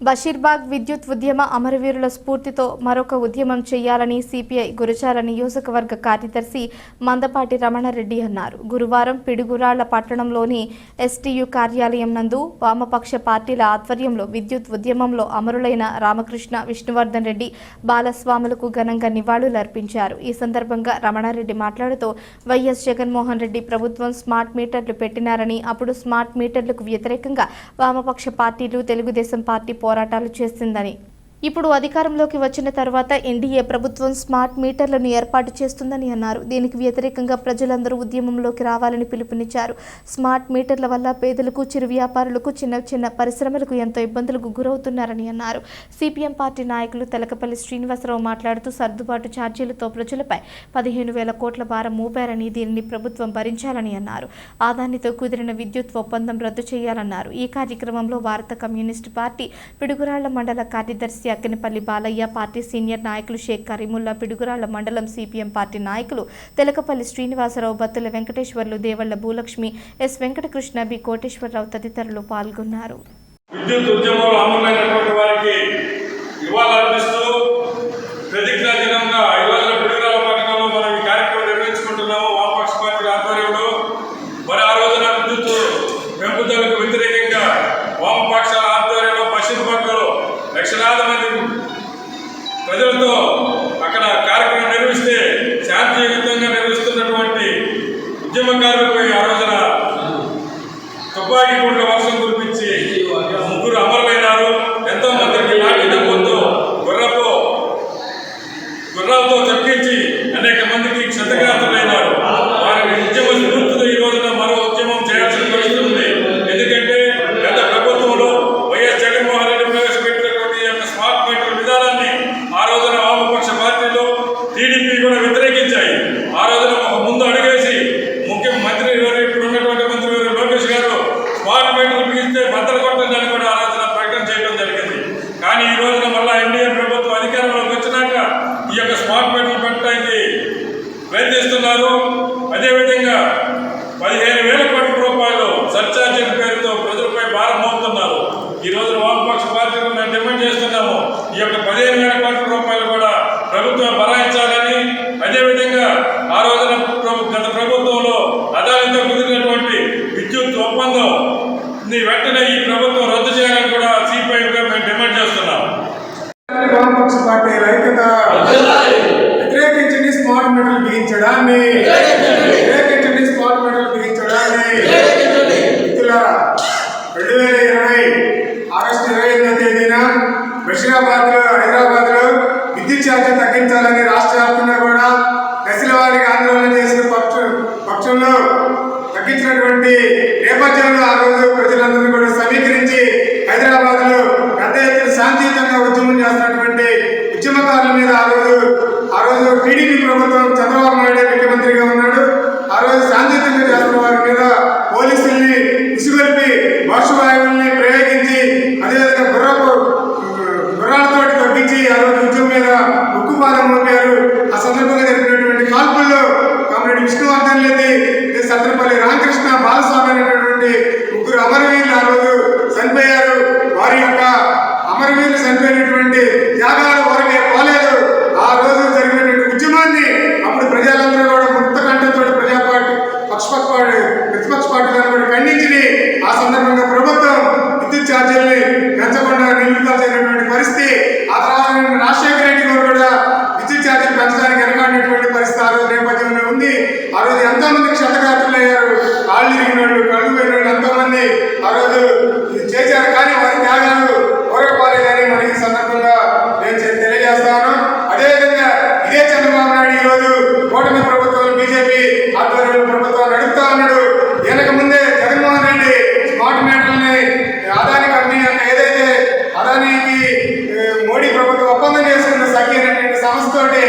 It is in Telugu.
బషీర్బాగ్ విద్యుత్ ఉద్యమ అమరవీరుల స్ఫూర్తితో మరొక ఉద్యమం చేయాలని సిపిఐ గురజాల నియోజకవర్గ కార్యదర్శి మందపాటి రమణారెడ్డి అన్నారు. గురువారం పిడుగురాళ్ళ పట్టణంలోని ఎస్టీయు కార్యాలయం నందు వామపక్ష పార్టీల ఆధ్వర్యంలో విద్యుత్ ఉద్యమంలో అమరులైన రామకృష్ణ విష్ణువర్ధన్ రెడ్డి బాలస్వాములకు ఘనంగా నివాళులర్పించారు ఈ సందర్భంగా రమణారెడ్డి మాట్లాడుతూ వైఎస్ జగన్మోహన్ రెడ్డి ప్రభుత్వం స్మార్ట్ మీటర్లు పెట్టినారని అప్పుడు స్మార్ట్ మీటర్లకు వ్యతిరేకంగా వామపక్ష పార్టీలు తెలుగుదేశం పార్టీ పోరాటాలు చేసిందని ఇప్పుడు అధికారంలోకి వచ్చిన తర్వాత ఎన్డీఏ ప్రభుత్వం స్మార్ట్ మీటర్లను ఏర్పాటు చేస్తుందని అన్నారు. దీనికి వ్యతిరేకంగా ప్రజలందరూ ఉద్యమంలోకి రావాలని పిలుపునిచ్చారు. స్మార్ట్ మీటర్ల వల్ల పేదలకు చిరు వ్యాపారులకు చిన్న చిన్న పరిశ్రమలకు ఎంతో ఇబ్బందులకు గురవుతున్నారని అన్నారు. సిపిఎం పార్టీ నాయకులు తెలకపల్లి శ్రీనివాసరావు మాట్లాడుతూ సర్దుబాటు ఛార్జీలతో ప్రజలపై పదిహేను వేల కోట్ల భారం మోపారని దీనిని ప్రభుత్వం భరించాలని అన్నారు. ఆదానితో కుదిరిన విద్యుత్ ఒప్పందం రద్దు చేయాలన్నారు. ఈ కార్యక్రమంలో భారత కమ్యూనిస్టు పార్టీ పిడుగురాళ్ళ మండల కార్యదర్శి అక్కినపల్లి బాలయ్య పార్టీ సీనియర్ నాయకులు షేక్ కరీముల్లా పిడుగురాళ్ళ మండలం సిపిఎం పార్టీ నాయకులు తెలకపల్లి శ్రీనివాసరావు బత్తుల వెంకటేశ్వర్లు దేవళ్ళ భూలక్ష్మి ఎస్ వెంకటకృష్ణ బి కోటేశ్వరరావు తదితరులు పాల్గొన్నారు. విద్యుత్ ఉద్యమంలో అమలైనటువంటి వారికి ఇవాళ ప్రతిజ్ఞా దినంగా ఇవాళ పిడుగురాల పట్టణంలో మనం ఈ కార్యక్రమం నిర్వహించుకుంటున్నాము వామపక్ష పార్టీ ఆధ్వర్యంలో మరి ఆ రోజున విద్యుత్ పెంపుదలకు వ్యతిరేకంగా వామపక్షాల ఆధ్వర్యంలో పశ్చిమ బంగాలో లక్షలాది మంది ప్రజలతో అక్కడ కార్యక్రమం నిర్వహిస్తే శాంతియుతంగా నిర్వహిస్తున్నటువంటి ఉద్యమకారులపై ఆ రోజున తుపాకీ గుండ్ల వర్షం కురిపించి ముగ్గురు అమరులైనారు. ఎంతో మందికి లాఠీ దెబ్బలతో గుర్రపు గుర్రాలతో తప్పించి అనేక మందికి క్షతగాత్రులైనారు. వారి ఉద్యమ స్ఫూర్తితో ఈ రోజున మరో ఉద్యమం చేయాల్సిన పరిస్థితి ఉంది ఎందుకంటే గత ప్రభుత్వంలో వైఎస్ జగన్మోహన్ రెడ్డి ప్రవేశపెట్టినటువంటి ఈ యొక్క స్మార్ట్ మీటర్ విధానాన్ని ఆ రోజున వామపక్ష పార్టీలు టీడీపీ కూడా వ్యతిరేకించాయి ఆ రోజున ఒక ముందు అడిగేసి ముఖ్యమంత్రి గారు ఇప్పుడు ఉన్నటువంటి మంత్రి గారు లోకేష్ గారు స్మార్ట్ మీటర్లు పిలిస్తే బద్దలు కొట్టదని కూడా ఆ రోజున ప్రకటన చేయడం జరిగింది కానీ ఈ రోజున మళ్ళా ఎన్డీఏ ప్రభుత్వం అధికారంలోకి వచ్చినాక ఈ యొక్క పెట్టడానికి ప్రయత్నిస్తున్నారు అదేవిధంగా పదిహేను వేల కోట్ల రూపాయలు సర్చార్జీల పేరుతో ప్రజలపై భారం మోపుతున్నారు. ఈ రోజు వామపక్ష పార్టీలు మేము డిమాండ్ చేస్తున్నాము. ఈ యొక్క పదిహేను వేల కోట్ల రూపాయలు కూడా ప్రభుత్వం భరాయించాలని. అదేవిధంగా ఆ రోజున గత ప్రభుత్వంలో అదాలతో కుదిరినటువంటి విద్యుత్ ఒప్పందం వెంటనే ఈ ప్రభుత్వం రద్దు చేయాలని కూడా సిపిఐగా మేము డిమాండ్ చేస్తున్నాం వామపక్ష పార్టీ ఐక్యత వ్యతిరేకించండి స్మార్ట్ మీటర్లు బిగించడాన్ని. వ్యతిరేకించండి స్మార్ట్ మీటర్లు బిగించడాన్ని. మిత్రుల రెండు వేల ఇరవై ఆగస్టు ఇరవై ఎనిమిదో తేదీన బషీరాబాద్లో హైదరాబాద్లో విద్యుత్ ఛార్జీలు తగ్గించాలని రాష్ట్ర వ్యాప్తంగా కూడా దశల వారీగా ఆందోళన చేసిన పక్ష పక్షంలో తగ్గించినటువంటి నేపథ్యంలో ఆ రోజు ప్రజలందరినీ కూడా సమీకరించి హైదరాబాద్లో పెద్ద ఎత్తున శాంతియుతంగా ఉద్యమం చేస్తున్నటువంటి ఉద్యమకారుల మీద ఆ రోజు ఆ రోజు టీడీపీ ప్రభుత్వం చంద్రబాబు నాయుడు ముఖ్యమంత్రిగా ఉన్నాడు ఆ రోజు శాంతియుతంగా చేస్తున్న వారి మీద పోలీసుల్ని ఇసుగొల్పి వర్షవాయువుల్ని ప్రయోగించి అదేవిధంగా గుర్రపు గుర్రాలతో తగ్గించి ఆ రోజు ఉద్యమం మీద ఉక్కుపాదం మోపారు ఆ సందర్భంగా జరిపినటువంటి కాల్పుల్లో కామ్రేడ్ విష్ణువర్ధన్ రెడ్డి సత్రపల్లి రామకృష్ణ బాలస్వామి అనేటటువంటి ముగ్గురు అమరవీరులు ఆ రోజు చనిపోయారు వారి యొక్క అమరవీరులు చనిపోయినటువంటి త్యాగాలు వరకే పోలేదు ఆ రోజు జరిగినటువంటి ఉద్యమాన్ని అప్పుడు ప్రజలందరూ కూడా ముక్త కంఠంతో ప్రజా పార్టీ పక్షపక్ష పార్టీ ప్రతిపక్ష పార్టీలను కూడా ఖండించి ఆ సందర్భంగా ప్రభుత్వం విద్యుత్ ఛార్జీల్ని పెంచకుండా నిలుపుదలైనటువంటి పరిస్థితి ఆ తర్వాత రాజశేఖర రెడ్డి గారు కూడా విద్యుత్ ఛార్జీలు పెంచడానికి వెనకాడినటువంటి పరిస్థితి ఆ రోజు నేపథ్యంలో ఉంది ఆ రోజు ఎంతో మంది క్షతగాత్రులు అయ్యారు కాళ్ళు కళ్ళు పోయిన ఎంతోమంది. మంది ఆ రోజు చేశారు కానీ వారి త్యాగాలు ఓరకపోలేదని మనకి సందర్భంగా నేను తెలియజేస్తాను. అదేవిధంగా ఇదే చంద్రబాబు నాయుడు ఈ రోజు కూటమి ప్రభుత్వం బీజేపీ ఆధ్వర్యంలో ప్రభుత్వం నడుపుతా ఉన్నాడు. వెనక ముందే జగన్మోహన్ రెడ్డి స్మార్ట్ మీటర్ని అదాని కంపెనీ యొక్క ఏదైతే అదానికి మోడీ ప్రభుత్వం ఒప్పందం చేసుకున్న సఖి అనేటువంటి సంస్థతోటి